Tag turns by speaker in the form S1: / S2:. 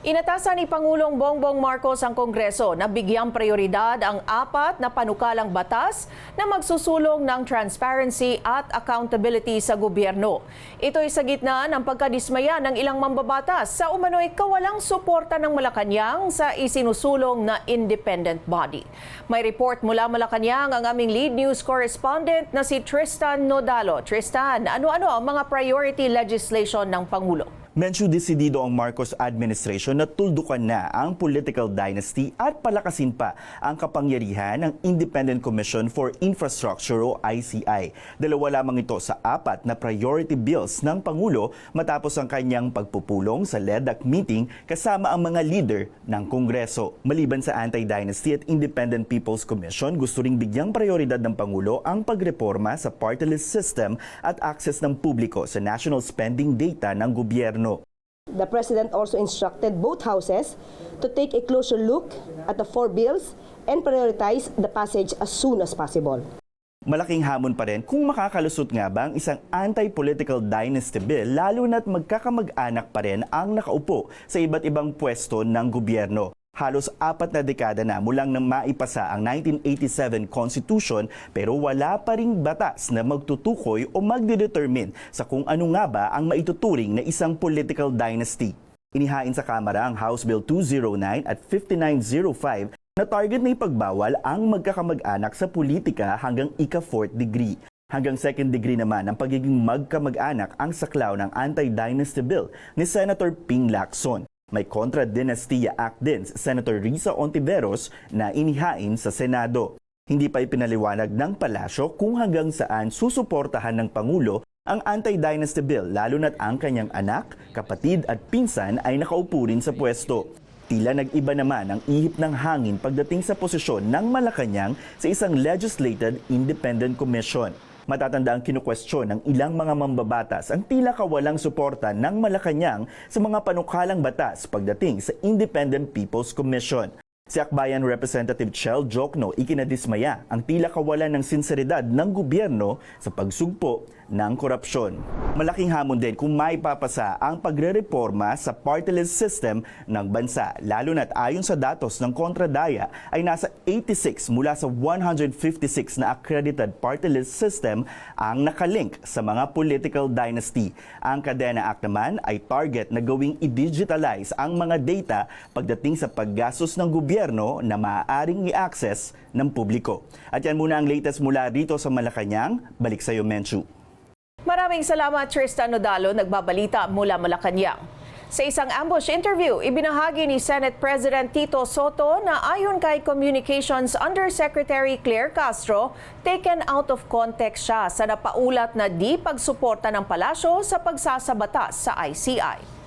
S1: Inatasan ni Pangulong Bongbong Marcos ang Kongreso na bigyang prioridad ang apat na panukalang batas na magsusulong ng transparency at accountability sa gobyerno. Ito ay sa gitna ng pagkadismaya ng ilang mambabatas sa umano'y kawalang suporta ng Malacanang sa isinusulong na independent body. May report mula Malacanang ang aming lead news correspondent na si Tristan Nodalo. Tristan, ano-ano ang mga priority legislation ng Pangulo?
S2: Medyo desidido ang Marcos administration na tuldukan na ang political dynasty at palakasin pa ang kapangyarihan ng Independent Commission for Infrastructure o ICI. Dalawa lamang ito sa apat na priority bills ng Pangulo matapos ang kanyang pagpupulong sa LEDAC meeting kasama ang mga leader ng Kongreso. Maliban sa Anti-Dynasty at Independent People's Commission, gusto ring bigyang prioridad ng Pangulo ang pagreforma sa party system at access ng publiko sa national spending data ng gobyerno.
S3: The President also instructed both houses to take a closer look at the four bills and prioritize the passage as soon as possible.
S2: Malaking hamon pa rin kung makakalusot nga ba ang isang anti-political dynasty bill lalo na't magkakamag-anak pa rin ang nakaupo sa iba't ibang pwesto ng gobyerno. Halos apat na dekada na mulang nang maipasa ang 1987 Constitution pero wala pa ring batas na magtutukoy o magdedetermine sa kung ano nga ba ang maituturing na isang political dynasty. Inihain sa Kamara ang House Bill 209 at 5905 na target na ipagbawal ang magkakamag-anak sa politika hanggang ika-fourth degree. Hanggang second degree naman ang pagiging magkamag-anak ang saklaw ng Anti-Dynasty Bill ni Senator Ping Lacson. May Contra Dinastia Act din si Senator Risa Ontiveros na inihain sa Senado. Hindi pa ipinaliwanag ng palasyo kung hanggang saan susuportahan ng Pangulo ang Anti-Dynasty Bill lalo na't ang kanyang anak, kapatid at pinsan ay nakaupo rin sa pwesto. Tila nag-iba naman ang ihip ng hangin pagdating sa posisyon ng Malacanang sa isang legislated independent commission. Matatanda ang kinukwestiyon ng ilang mga mambabatas ang tila kawalang suporta ng Malacanang sa mga panukalang batas pagdating sa Independent People's Commission. Si Akbayan Representative Chel Jokno ikinadismaya ang tila kawalan ng sinseridad ng gobyerno sa pagsugpo ng korupsyon. Malaking hamon din kung maipapasa ang pagre-reforma sa party list system ng bansa, lalo na't ayon sa datos ng Kontradaya ay nasa 86 mula sa 156 na accredited party list system ang nakalink sa mga political dynasty. Ang Kadena Act naman ay target na gawing i-digitalize ang mga data pagdating sa paggastos ng gobyerno na maaaring i-access ng publiko. At yan muna ang latest mula rito sa Malacanang. Balik sa iyo, Menchu.
S1: Maraming salamat Tristan Nodalo, nagbabalita mula Malacanang. Sa isang ambush interview, ibinahagi ni Senate President Tito Soto na ayon kay Communications Undersecretary Claire Castro, taken out of context siya sa napaulat na di pagsuporta ng palasyo sa pagsasabatas sa ICI.